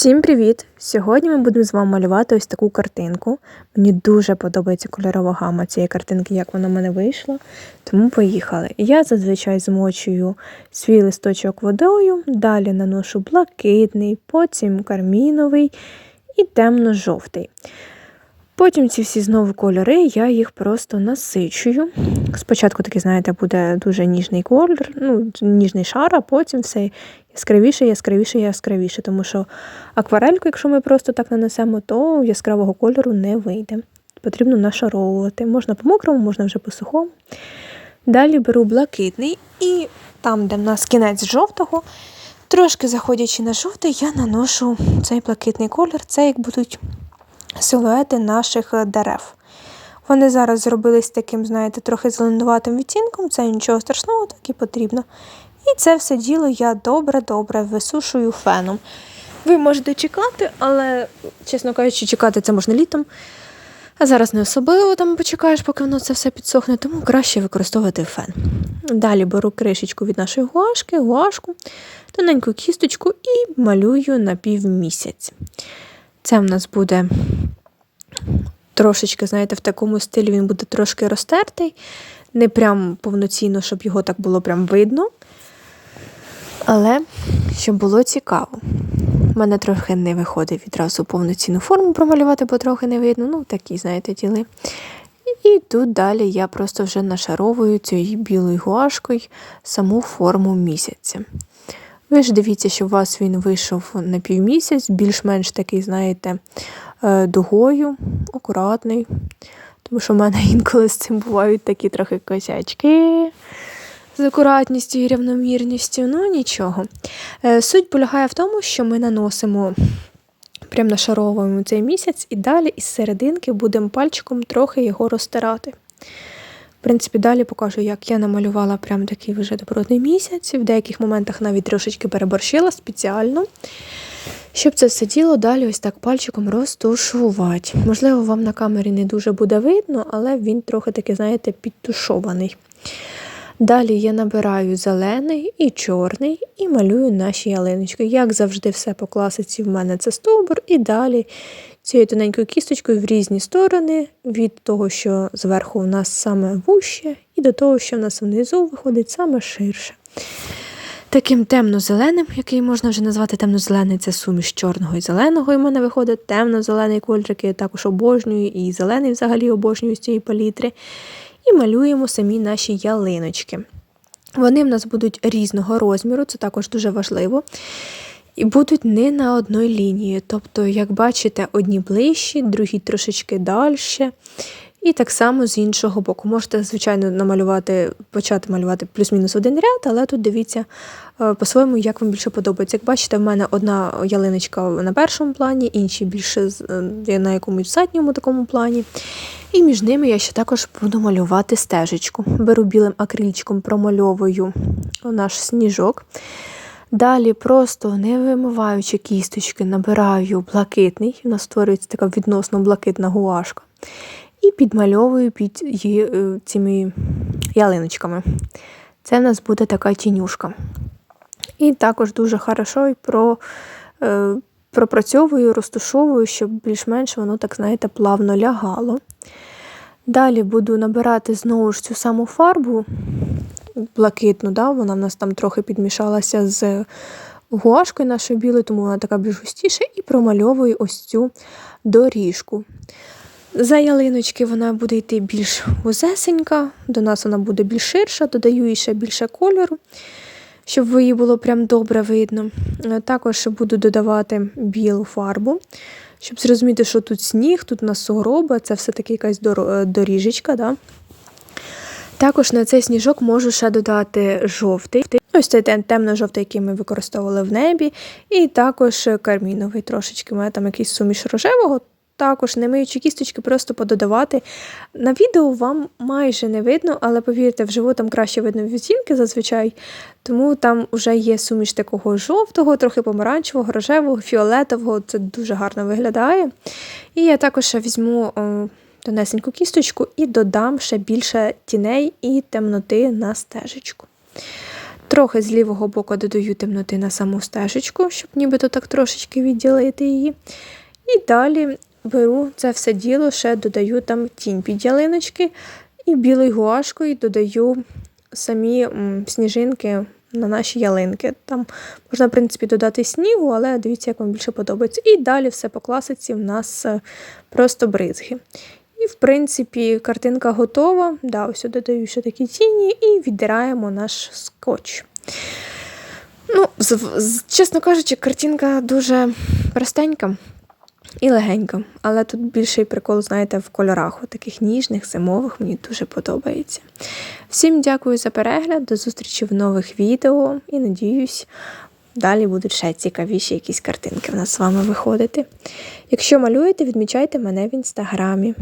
Всім привіт! Сьогодні ми будемо з вами малювати ось таку картинку. Мені дуже подобається кольорова гама цієї картинки, як вона в мене вийшла. Тому поїхали. Я зазвичай змочую свій листочок водою, далі наношу блакитний, потім карміновий і темно-жовтий. Потім ці всі знову кольори, я їх просто насичую. Спочатку такий, знаєте, буде дуже ніжний колір, ну, ніжний шар, а потім все яскравіше, яскравіше, яскравіше. Тому що акварельку, якщо ми просто так нанесемо, то яскравого кольору не вийде. Потрібно нашаровувати. Можна по мокрому, можна вже по сухому. Далі беру блакитний і там, де в нас кінець жовтого, трошки заходячи на жовтий, я наношу цей блакитний колір. Це як будуть силуети наших е, дерев. Вони зараз зробились таким, знаєте, трохи зеленуватим відтінком, це нічого страшного, так і потрібно. І це все діло я добре-добре висушую феном. Ви можете чекати, але, чесно кажучи, чекати це можна літом. А зараз не особливо там почекаєш, поки воно це все підсохне, тому краще використовувати фен. Далі беру кришечку від нашої гуашки, гуашку, тоненьку кісточку і малюю на півмісяць. Це в нас буде трошечки, знаєте, в такому стилі він буде трошки розтертий, не прям повноцінно, щоб його так було прям видно. Але щоб було цікаво. У мене трохи не виходить відразу повноцінну форму промалювати, бо трохи не видно. Ну, такі, знаєте, діли. І тут далі я просто вже нашаровую цією білою гуашкою саму форму місяця. Ви ж дивіться, що у вас він вийшов на півмісяць, більш-менш такий, знаєте, е, дугою, акуратний. Тому що в мене інколи з цим бувають такі трохи косячки з акуратністю і рівномірністю, ну нічого. Е, суть полягає в тому, що ми наносимо, прям нашаровуємо цей місяць і далі із серединки будемо пальчиком трохи його розтирати. В принципі, далі покажу, як я намалювала прям такий вже добротний місяць. В деяких моментах навіть трошечки переборщила спеціально, щоб це все діло далі ось так пальчиком розтушувати. Можливо, вам на камері не дуже буде видно, але він трохи такий, знаєте, підтушований. Далі я набираю зелений і чорний і малюю наші ялиночки. Як завжди, все по класиці в мене це стовбур, і далі цією тоненькою кісточкою в різні сторони, від того, що зверху у нас саме вуще, і до того, що в нас внизу виходить саме ширше. Таким темно-зеленим, який можна вже назвати темно-зелений, це суміш чорного і зеленого. І в мене виходить темно-зелений кольор, який я також обожнюю, і зелений взагалі обожнюю з цієї палітри. І малюємо самі наші ялиночки. Вони в нас будуть різного розміру, це також дуже важливо. І будуть не на одній лінії. Тобто, як бачите, одні ближчі, другі трошечки далі. І так само з іншого боку. Можете, звичайно, намалювати, почати малювати плюс-мінус один ряд, але тут дивіться е, по-своєму, як вам більше подобається. Як бачите, в мене одна ялиночка на першому плані, інші більше е, на якомусь задньому такому плані. І між ними я ще також буду малювати стежечку. Беру білим акрильчиком, промальовую наш сніжок. Далі, просто не вимиваючи кісточки, набираю блакитний, у нас створюється така відносно блакитна гуашка. І підмальовую під е, цими ялиночками. Це в нас буде така тінюшка. І також дуже хорошо про, е, пропрацьовую, розташовую, щоб більш-менш воно, так, знаєте, плавно лягало. Далі буду набирати знову ж цю саму фарбу блакитну, да? вона в нас там трохи підмішалася з гуашкою нашою білою, тому вона така більш густіша, і промальовую ось цю доріжку. За ялиночки вона буде йти більш вузесенька, до нас вона буде більш ширша, додаю їй ще більше кольору, щоб її було прям добре видно. Також буду додавати білу фарбу щоб зрозуміти, що тут сніг, тут у нас сугроби, це все-таки якась е, доріжечка. Да? Також на цей сніжок можу ще додати жовтий. Ось цей темно-жовтий, який ми використовували в небі, і також карміновий трошечки. У мене там якийсь суміш рожевого, також, не миючи кісточки, просто пододавати. На відео вам майже не видно, але повірте, вживу там краще видно відтінки зазвичай. Тому там вже є суміш такого жовтого, трохи помаранчевого, рожевого, фіолетового. Це дуже гарно виглядає. І я також візьму о, тонесеньку кісточку і додам ще більше тіней і темноти на стежечку. Трохи з лівого боку додаю темноти на саму стежечку, щоб нібито так трошечки відділити її. І далі беру це все діло, ще додаю там тінь під ялиночки, і білою гуашкою додаю самі сніжинки на наші ялинки. Там можна, в принципі, додати снігу, але дивіться, як вам більше подобається. І далі все по класиці в нас е, просто бризги. І, в принципі, картинка готова. Да, ось додаю ще такі тіні і віддираємо наш скотч. Ну, чесно кажучи, картинка дуже простенька і легенька. Але тут більший прикол, знаєте, в кольорах, таких ніжних, зимових, мені дуже подобається. Всім дякую за перегляд, до зустрічі в нових відео і надіюсь, далі будуть ще цікавіші якісь картинки в нас з вами виходити. Якщо малюєте, відмічайте мене в інстаграмі.